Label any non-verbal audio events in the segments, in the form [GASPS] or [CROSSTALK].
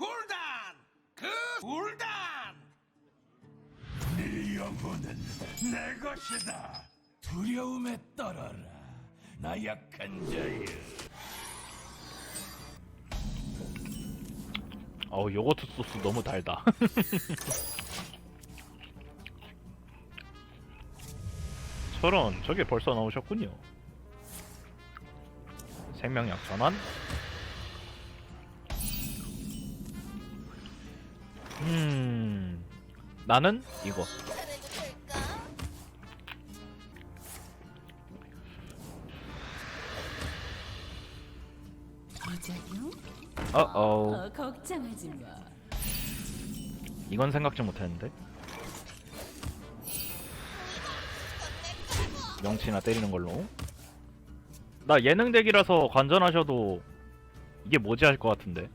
굴단 그 굴단 네 영혼은 내 것이다. 두려움에 떨어라. 나 약한 자여. 어우 요거트 소스 너무 달다 [LAUGHS] 저런 저게 벌써 나오셨군요 생명력 전환 음 나는 이거. 어어 어, 걱정하지 마. 이건 생각 좀 못했는데 명치나 때리는 걸로 나 예능 덱이라서 관전하셔도 이게 뭐지 할 것 같은데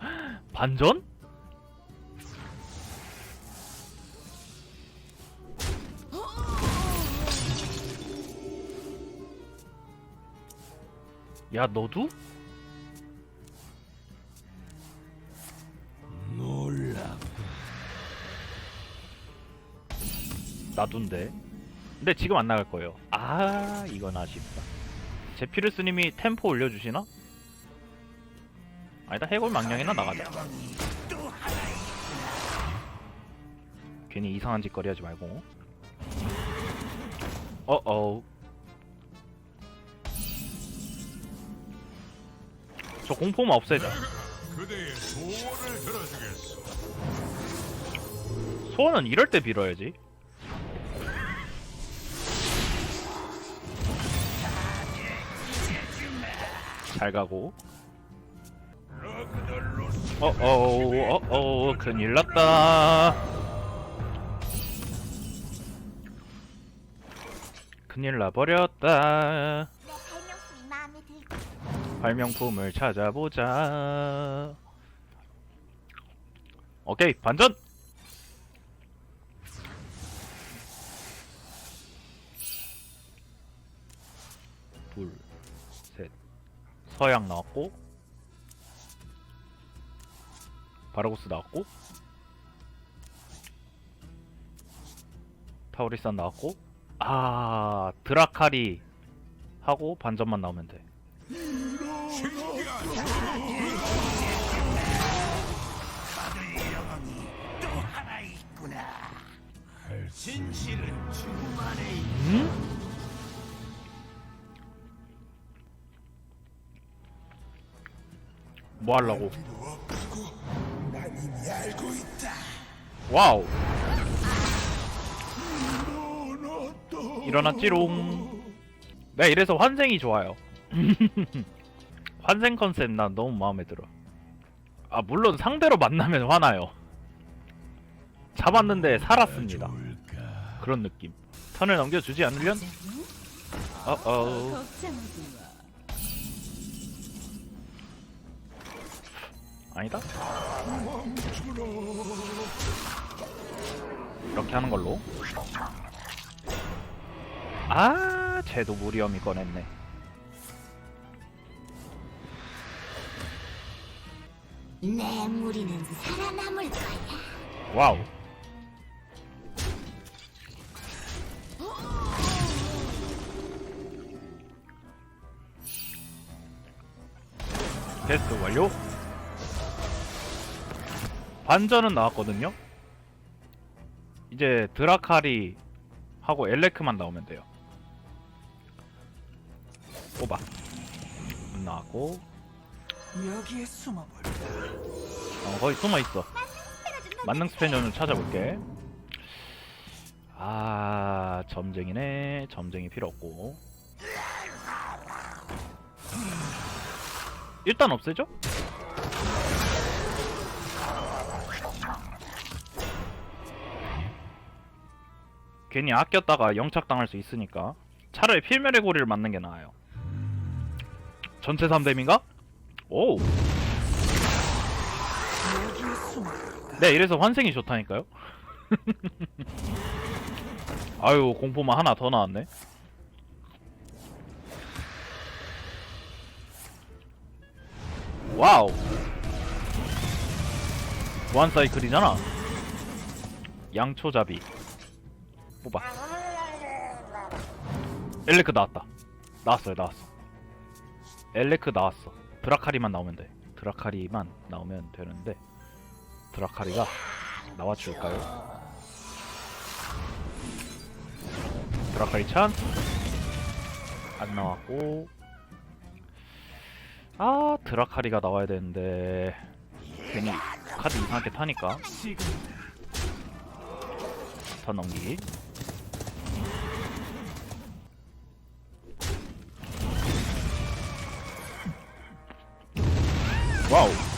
[GASPS] 반전? 야 너도? 놀라. 나둔데. 근데 지금 안 나갈 거예요. 아, 이건 아쉽다. 제피르스님이 템포 올려주시나? 아니다, 해골 망령이나 나가자. 괜히 이상한 짓거리 하지 말고. 어어. 저 공포만 없애자. 소원은 이럴 때 빌어야지. 잘 가고. 어어 어어 큰일 났다. 큰일 나버렸다. 발명품을 찾아보자. 오케이 반전. 둘, 셋. 서양 나왔고, 바라고스 나왔고, 타우리산 나왔고, 아 드라카리 하고 반전만 나오면 돼. 진실은 죽음 안에 있 응? 뭐 하려고? 알고 있다. 와우! 일어났지롱. 네, 이래서 환생이 좋아요. [LAUGHS] 환생 컨셉 난 너무 마음에 들어. 아, 물론 상대로 만나면 화나요. 잡았는데 살았습니다. 그런 느낌. 턴을 넘겨주지 않으면? 어, 어어. 마. 아니다? 이렇게 하는 걸로. 아, 쟤도 무리엄이 꺼냈네. 내 무리는 살아남을 거야 와우. 테스트 완료. 반전은 나왔거든요. 이제 드라카리 하고 엘레크만 나오면 돼요. 뽑아. 안 나왔고. 여기에 숨어볼까 어, 거기 숨어 있어. 만능 스페녀는 찾아볼게. 아, 점쟁이네. 점쟁이 필요 없고. 일단 없애죠? 괜히 아꼈다가 영착 당할 수 있으니까 차라리 필멸의 고리를 맞는 게 나아요. 전체 3뎀인가? 오. 네, 이래서 환생이 좋다니까요. [LAUGHS] 아유, 공포만 하나 더 나왔네. 와우. 보안 사이클이잖아. 양초잡이. 뽑아. 엘레크 나왔다. 나왔어요 나왔어. 엘레크 나왔어. 드라카리만 나오면 돼. 드라카리만 나오면 되는데 드라카리가 나와줄까요? 드라카리 찬? 안 나왔고. 아 드라카리가 나와야 되는데. 괜히 카드 이상하게 타니까. 더 넘기기 와우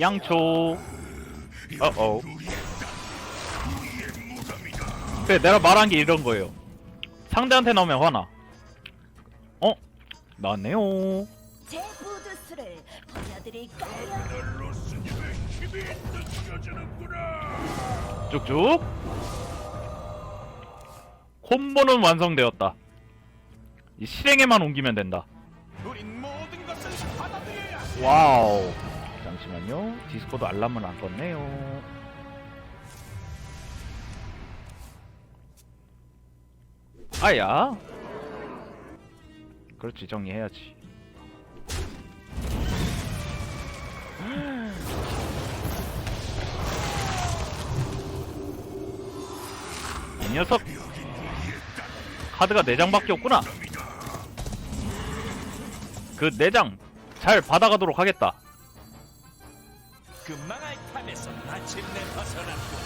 양초. 어어. 그래 내가 말한 게 이런 거예요. 상대한테 나오면 화나. 어? 나왔네요. 제 보여드릴까요? 쭉쭉. 콤보는 완성되었다. 이 실행에만 옮기면 된다. 와우 잠시만요. 디스코드 알람을 안 껐네요. 아야. 그렇지 정리해야지. [GASPS] 이 녀석. 카드가 4장밖에 없구나. 그 4장 잘 받아가도록 하겠다 그 망할 탐에서 마침내 벗어났고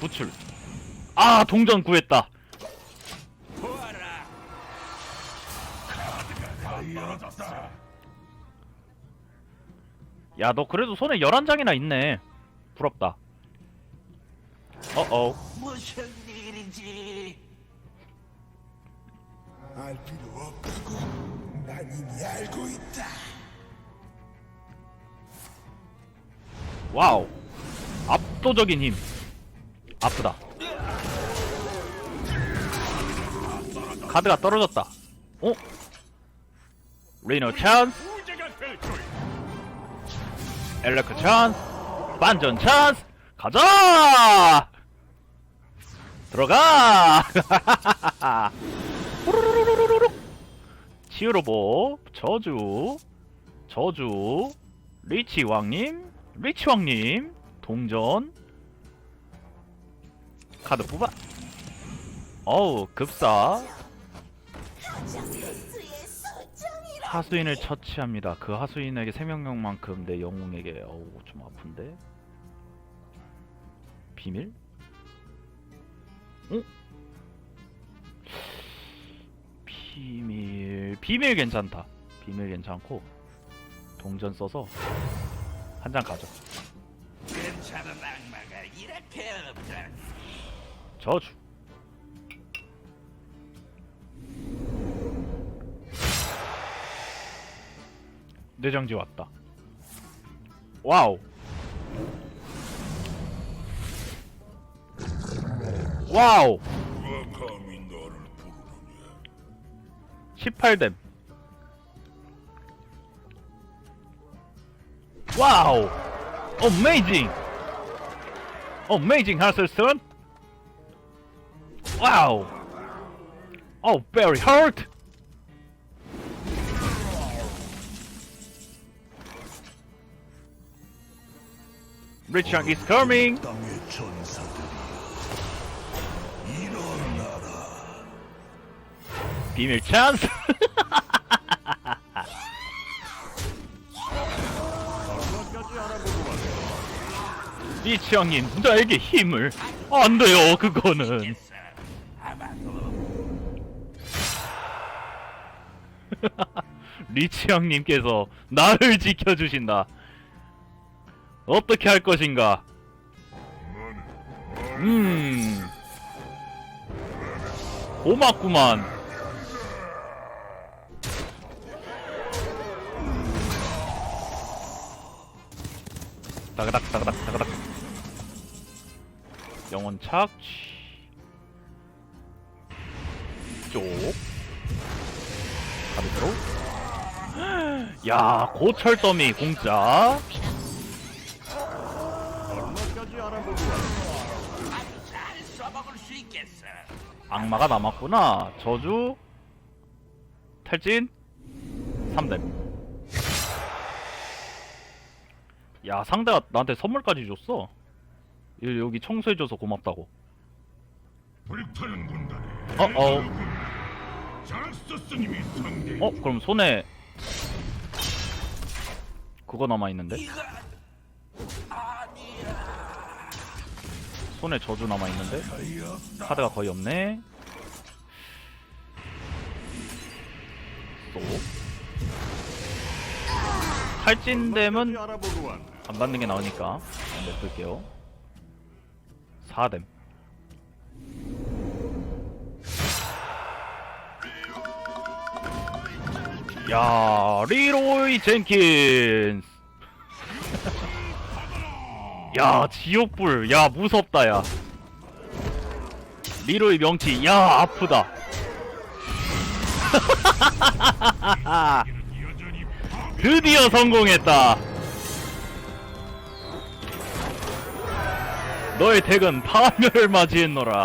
구출 아 동전 구했다 보아라. 야 너 그래도 손에 11장이나 있네 부럽다 어어 무슨 일이지? 알 필요 없다고. 난 이미 알고 있다. 와우. 압도적인 힘. 아프다. 카드가 떨어졌다. 어? 리노 찬스. 엘레크 찬스. 반전 찬스. 가자! 들어가. [LAUGHS] 치유로보 저주. 저주. 리치 왕님 리치 왕님 동전 카드 뽑아 어우 급사 하수인을 처치합니다. 그 하수인에게 생명력만큼 내 영웅에게 어우 좀 아픈데 비밀? 어? 비밀 비밀 괜찮다. 비밀 괜찮고 동전 써서 한 장 가져. 저주. 내장지 왔다. 와우. 와우. 누가 감히 너를 부르느냐? 18뎀. 와우. 어메이징. 어메이징 하슬스턴. 와우. Oh, very hurt. Richard is coming. 땅의 전사 리치 형님, 나에게 힘을. 안 돼요, 그거는. [LAUGHS] 리치 형님께서 나를 지켜주신다. 어떻게 할 것인가? 음. 고맙구만. 따그닥 영혼 착취. 쪽. 가비트로 [GASPS] 야 고철 더미 공짜. 악마가 남았구나. 저주. 탈진. 3대. 야 상대가 나한테 선물까지 줬어 여- 여기 청소해줘서 고맙다고 불타는 군단에 어? 어? 장스스님이 상대. 어? 그럼 손에 그거 남아 있는데? 손에 저주 남아 있는데? 카드가 거의 없네 또 탈진댐은 안 받는 게 나오니까 냅둘게요 4댐 야 리로이 젠킨스. [LAUGHS] 야 지옥불. 야 무섭다 야. 리로이 명치. 야 아프다. [LAUGHS] 드디어 성공했다 너의 덱은 파멸을 맞이했노라